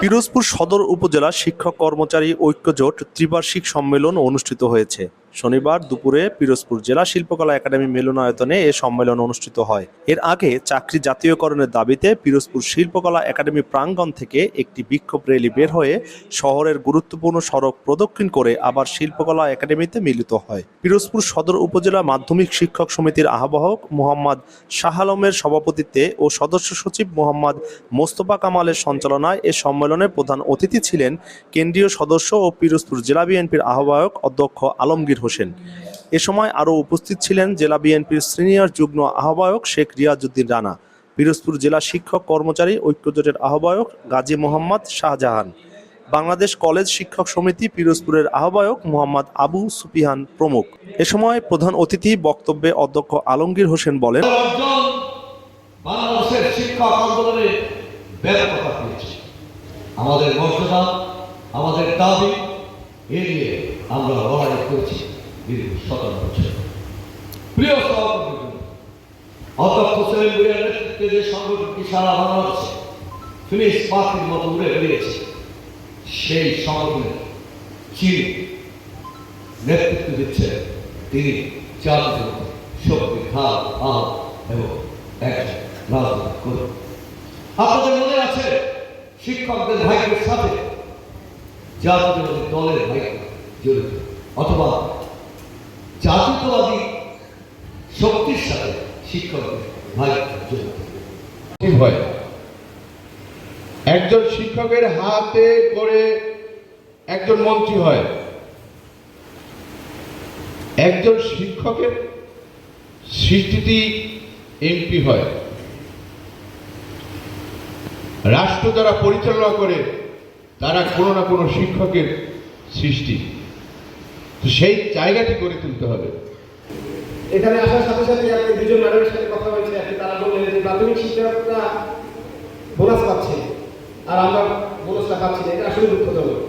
পিরোজপুর সদর উপজেলা শিক্ষক কর্মচারী ঐক্যজোট ত্রিবার্ষিক সম্মেলন অনুষ্ঠিত হয়েছে। শনিবার দুপুরে পিরোজপুর জেলা শিল্পকলা একাডেমি মিলনায়তনে এ সম্মেলন অনুষ্ঠিত হয়। এর আগে চাকরি জাতীয়করণের দাবিতে পিরোজপুর শিল্পকলা একাডেমি প্রাঙ্গণ থেকে একটি বিক্ষোভ র্যালি বের হয়ে শহরের গুরুত্বপূর্ণ সড়ক প্রদক্ষিণ করে আবার শিল্পকলা একাডেমিতে মিলিত হয়। পিরোজপুর সদর উপজেলা মাধ্যমিক শিক্ষক সমিতির আহ্বায়ক মোহাম্মদ শাহ আলমের সভাপতিত্বে ও সদস্য সচিব মোহাম্মদ মোস্তফা কামালের সঞ্চালনায় এ সম্মেলনে প্রধান অতিথি ছিলেন কেন্দ্রীয় সদস্য ও পিরোজপুর জেলা বিএনপির আহ্বায়ক অধ্যক্ষ আলমগীর হোসেন। এ সময় আরও উপস্থিত ছিলেন জেলা বিএনপির সিনিয়র যুগ্ম আহ্বায়ক শেখ রিয়াজউদ্দিন রানা, পিরোজপুর জেলা শিক্ষক কর্মচারী ঐক্যজোটের আহ্বায়ক গাজী মোহাম্মদ শাহজাহান, বাংলাদেশ কলেজ শিক্ষক সমিতি পিরোজপুরের আহ্বায়ক মোহাম্মদ আবু সুফিয়ান প্রমুখ। এ সময় প্রধান অতিথি বক্তব্যে অধ্যক্ষ আলমগীর হোসেন বলেন আমাদের মর্যাদা, আমাদের দাবি এ নিয়ে আমরা লড়াই করছি দীর্ঘ সতেরো বছর। প্রিয় অধ্যক্ষ ভুইয়ার নেতৃত্বে যে সংগঠনটি সারা বাংলাদেশে ফিনিশ পাখির মতো উড়ে বেরিয়েছে সেই সংগঠনের চির নেতৃত্ব দিচ্ছে তিনি জাতীয় শক্তি খাল আল এবং এক রাজনীতি আপনাদের মনে আছে শিক্ষকদের ভাগ্যের সাথে জাতীয়তাবাদী দলের ভাগ্য? জড়িত। অথবা জাতীয়তাবাদী শক্তির সাথে ভাগ্য জড়িত। হয় একজন শিক্ষকের হাতে করে একজন মন্ত্রী হয়। একজন শিক্ষকের সৃষ্টিতেই এমপি হয়। রাষ্ট্র যারা পরিচালনা করে তারা কোনো না কোনো শিক্ষকের সৃষ্টি। তো সেই জায়গাটি গড়ে তুলতে হবে। এখানে আসার সাথে সাথে আপনি দুজন ম্যাডামের সাথে কথা হয়েছে আপনি তারা বললেন যে প্রাথমিক শিক্ষকরা বোনাস পাচ্ছে। আর আমরা বোনাসটা পাচ্ছি না, এটা আসলে দুঃখজনক।